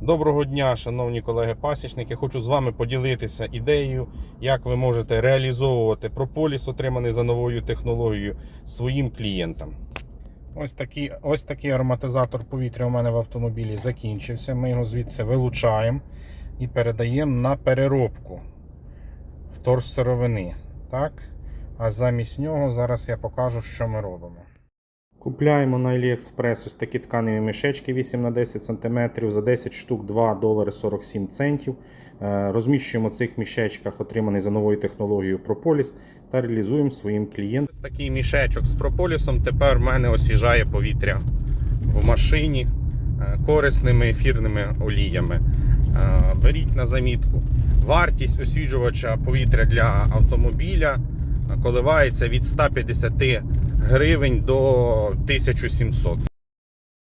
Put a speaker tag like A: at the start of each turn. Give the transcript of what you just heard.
A: Доброго дня, шановні колеги-пасічники. Хочу з вами поділитися ідеєю, як ви можете реалізовувати прополіс, отриманий за новою технологією, своїм клієнтам. Ось такий, ось такий ароматизатор повітря у мене в автомобілі закінчився. Ми його звідси вилучаємо і передаємо на переробку вторсировини. Так? А замість нього зараз я покажу, що ми робимо. Купляємо на AliExpress ось такі тканеві мішечки 8 на 10 см, за 10 штук 2 долари 47 центів. Е, Розміщуємо в цих мішечках, отриманий за новою технологією Propolis, та реалізуємо своїм клієнтам. Ось такий мішечок з прополісом тепер в мене освіжає повітря в машині е, корисними ефірними оліями. Е, Беріть на замітку. Вартість освіжувача повітря для автомобіля коливається від 150 гривень до 1700.